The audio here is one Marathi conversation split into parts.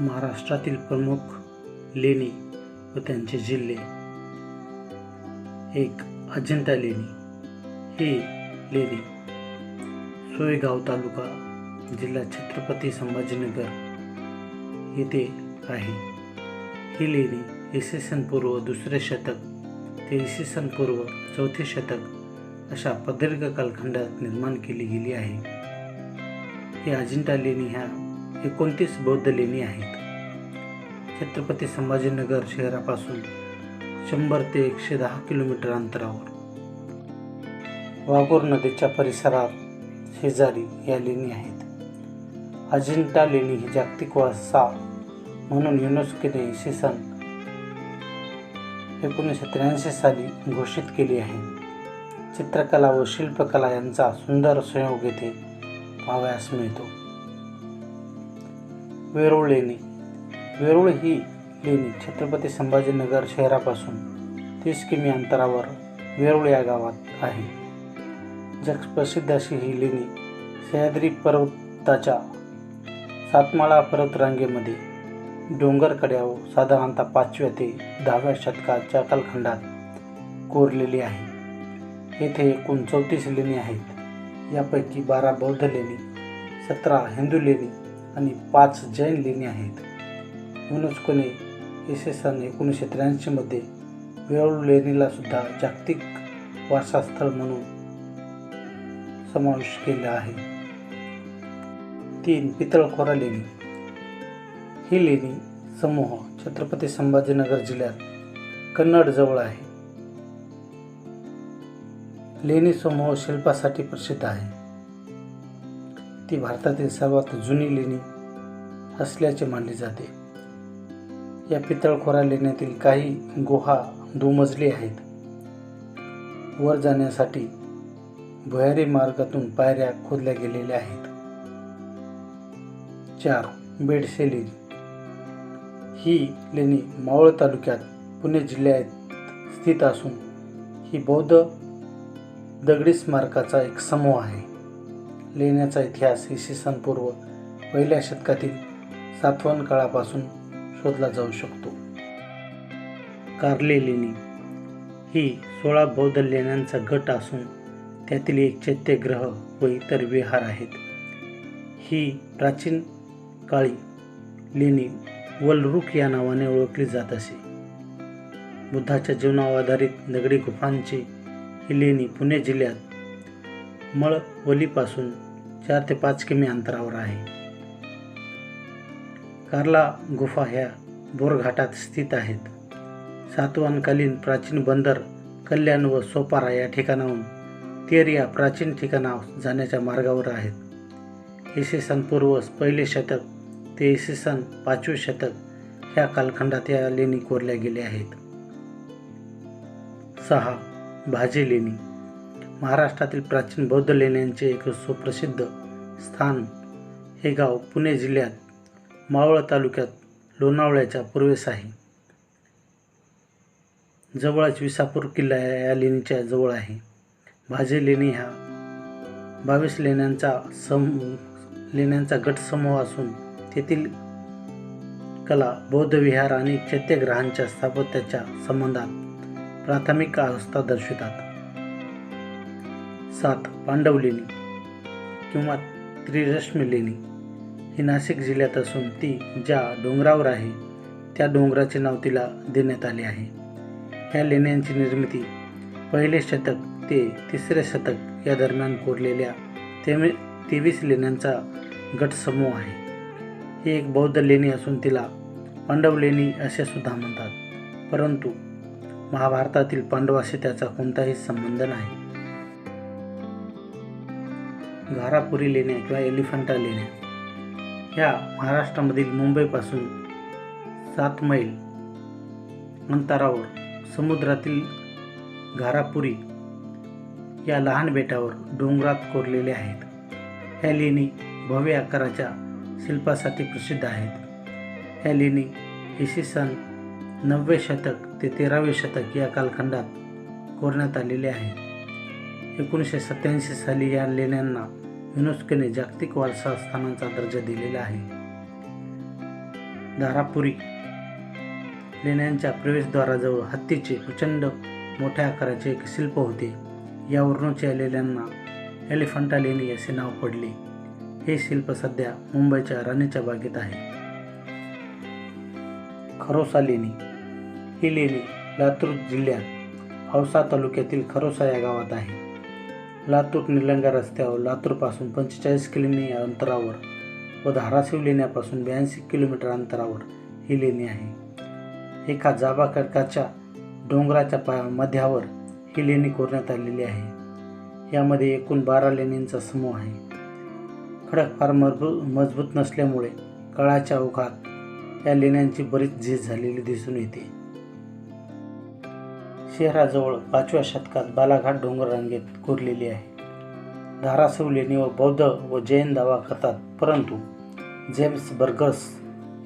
महाराष्ट्रातील प्रमुख लेणी व त्यांचे जिल्हे. एक अजिंठा लेणी. ही लेणी सोयगाव तालुका जिल्हा छत्रपती संभाजीनगर येथे आहे. ही लेणी इसवी सन पूर्व दुसरे शतक ते इसवी सन पूर्व चौथे शतक अशा प्रदीर्घ कालखंडात निर्माण केली गेली आहे. ही अजिंठा लेणी ह्या एकोणतीस बौद्ध लेणी आहेत. छत्रपती संभाजीनगर शहरापासून शंभर ते एकशे दहा किलोमीटर अंतरावर. वाघोर नदीच्या परिसरात शेजारी या लेणी आहेत. अजिंठा लेणी ही जागतिक वारसा म्हणून युनेस्कोने इसवी सन एकोणीसशे त्र्याऐंशी साली घोषित केली आहे. चित्रकला व शिल्पकला यांचा सुंदर संयोग येथे पाहावयास मिळतो. वेरूळ लेणी वेरूळ ही लेणी छत्रपती संभाजीनगर शहरापासून तीस किमी अंतरावर वेरूळ या गावात आहे. जगप्रसिद्ध अशी ही लेणी सह्याद्री पर्वताच्या सातमाळा पर्वतरांगेमध्ये डोंगर कड्यावर साधारणतः पाचव्या ते दहाव्या शतकाच्या कालखंडात कोरलेली आहे. येथे एकूण चौतीस लेणी आहेत. यापैकी बारा बौद्ध लेणी सतरा हिंदू लेणी आणि पाच जैन लेणी आहेत. युनेस्कोने इसवी सन एकोणीसशे त्र्याऐंशीमध्ये वेळू लेणीला सुद्धा जागतिक वारसास्थळ म्हणून समावेश केला आहे. तीन पितळखोरा लेणी. ही लेणी समूह छत्रपती संभाजीनगर जिल्ह्यात कन्नड जवळ आहे. लेणी समूह शिल्पासाठी प्रसिद्ध आहे. ती भारतातील सर्वात जुनी लेणी असल्याचे मानले जाते. या पितळखोरा लेण्यातील काही गुहा दुमजली आहेत. वर जाण्यासाठी भुयारी मार्गातून पायऱ्या खोदल्या गेलेल्या आहेत. चार बेडसे लेणी ही लेणी मावळ तालुक्यात पुणे जिल्ह्यात स्थित असून ही बौद्ध दगडी स्मारकाचा एक समूह आहे. लेण्याचा इतिहास इसवी सनपूर्व पहिल्या शतकातील सातवन काळापासून शोधला जाऊ शकतो. कार्ले लेणी ही सोळा बौद्ध लेण्यांचा गट असून त्यातील एक चैत्यग्रह व इतर विहार आहेत. ही प्राचीन काळी लेणी वलरुख या नावाने ओळखली जात असे. बुद्धाच्या जीवनावर आधारित दगडी गुफांची ही लेणी पुणे जिल्ह्यात मळवलीपासून चार ते पाच किमी अंतरावर आहे. कार्ला गुफा ह्या बोरघाटात स्थित आहेत. सातवानकालीन प्राचीन बंदर कल्याण व सोपारा या ठिकाणाहून तेर या प्राचीन ठिकाणावर जाण्याच्या मार्गावर आहेत. इसवी सन पूर्व पहिले शतक ते इसवी सन पाचवे शतक ह्या कालखंडात या लेणी कोरल्या गेल्या आहेत. सहा भाजी लेणी. महाराष्ट्रातील प्राचीन बौद्ध लेण्यांचे एक सुप्रसिद्ध स्थान हे गाव पुणे जिल्ह्यात मावळ तालुक्यात लोणावळ्याच्या पूर्वेस आहे. जवळच विसापूर किल्ला या लेणीच्या जवळ आहे. भाजी लेणी हा बावीस लेण्यांचा सम लेण्यांचा गट समूह असून तेथील कला बौद्ध विहार आणि चैत्यग्रहांच्या स्थापत्याच्या संबंधात प्राथमिक अवस्था दर्शवितात. सात पांडव लेणी किंवा त्रिरश्मी लेणी ही नाशिक जिल्ह्यात असून ती ज्या डोंगरावर आहे त्या डोंगराचे नाव तिला देण्यात आले आहे. ह्या लेण्यांची निर्मिती पहिले शतक ते तिसरे शतक या दरम्यान कोरलेल्या तेवी तेवीस लेण्यांचा गटसमूह आहे. ही एक बौद्ध लेणी असून तिला पांडव लेणी असे सुद्धा म्हणतात. परंतु महाभारतातील पांडवाशी त्याचा कोणताही संबंध नाही. घारापुरी लेण्या किंवा एलिफंटा लेण्या ह्या महाराष्ट्रामधील मुंबईपासून सात मैल अंतरावर समुद्रातील घारापुरी या लहान बेटावर डोंगरात कोरलेल्या आहेत. ह्या लेणी भव्य आकाराच्या शिल्पासाठी प्रसिद्ध आहेत. ह्या लेणी इसवी सन नववे शतक ते तेरावे शतक या कालखंडात कोरण्यात आलेले आहेत एकोणीसशे सत्याऐंशी साली या लेण्यांना युनेस्कोने जागतिक वारसा स्थानाचा दर्जा दिलेला आहे. धारापुरी लेण्यांच्या प्रवेशद्वाराजवळ हत्तीचे प्रचंड मोठ्या आकाराचे एक शिल्प होते. यावरूनच या लेण्यांना एलिफंटा लेणी असे नाव पडले. हे शिल्प सध्या मुंबईच्या राणीच्या बागेत आहे. खरोसा लेणी ही लेणी लातूर जिल्ह्यात औसा तालुक्यातील खरोसा या गावात आहे. लातूर निलंगा रस्त्यावर लातूरपासून पंचेचाळीस किलोमी अंतरावर व धाराशिव लेण्यापासून ब्याऐंशी किलोमीटर अंतरावर ही लेणी आहे. एका जाबा खडकाच्या डोंगराच्या पा मध्यावर ही लेणी कोरण्यात आलेली आहे. यामध्ये एकूण बारा लेणींचा समूह आहे. खडक फार मजबूत मजबूत नसल्यामुळे काळाच्या ओघात या लेण्यांची बरीच झीज झालेली दिसून येते. शहराजवळ पाचव्या शतकात बालाघाट डोंगररांगेत कोरलेली आहे. धाराशिव लेणीवर बौद्ध व जैन दावा करतात परंतु जेम्स बर्गस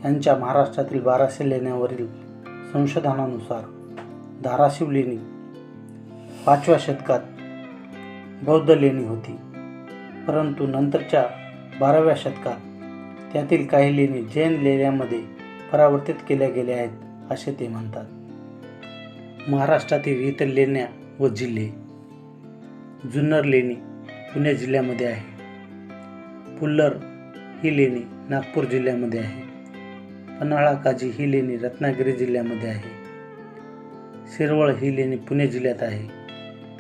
यांच्या महाराष्ट्रातील बाराशे लेण्यावरील संशोधनानुसार धाराशिव लेणी पाचव्या शतकात बौद्ध लेणी होती परंतु नंतरच्या बाराव्या शतकात त्यातील काही लेणी जैन लेण्यांमध्ये परावर्तित केल्या गेल्या आहेत असे ते म्हणतात. महाराष्ट्रातील इतर लेण्या व जिल्हे. जुन्नर लेणी पुणे जिल्ह्यामध्ये आहे. पुल्लर ही लेणी नागपूर जिल्ह्यामध्ये आहे. पन्हाळा काजी ही लेणी रत्नागिरी जिल्ह्यामध्ये आहे. शिरवळ ही लेणी पुणे जिल्ह्यात आहे.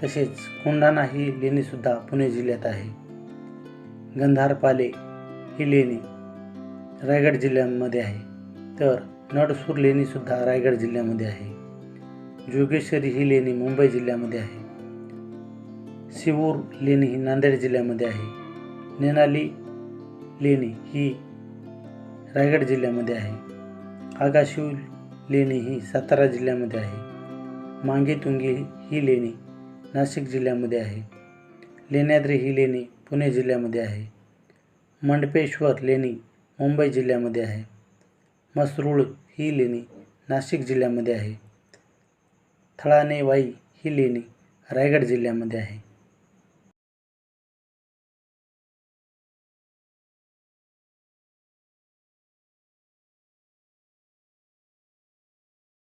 तसेच कोंढाणा ही लेणीसुद्धा पुणे जिल्ह्यात आहे. गंधारपाले ही लेणी रायगड जिल्ह्यामध्ये आहे. तर नडसूर लेणीसुद्धा रायगड जिल्ह्यामध्ये आहे. जोगेश्वरी ही लेणी मुंबई जिल्ह्यामध्ये आहे. शिवूर लेणी ही नांदेड जिल्ह्यामध्ये आहे. नेनाली लेणी ही रायगड जिल्ह्यामध्ये आहे. आगाशिव लेणी ही सातारा जिल्ह्यामध्ये आहे. मांगेतुंगी ही लेणी नाशिक जिल्ह्यामध्ये आहे. लेण्याद्री ही लेणी पुणे जिल्ह्यामध्ये आहे. मंडपेश्वर लेणी मुंबई जिल्ह्यामध्ये आहे. मसरूळ ही लेणी नाशिक जिल्ह्यामध्ये आहे. थळाने वाई ही लेणी रायगड जिल्ह्यामध्ये आहे.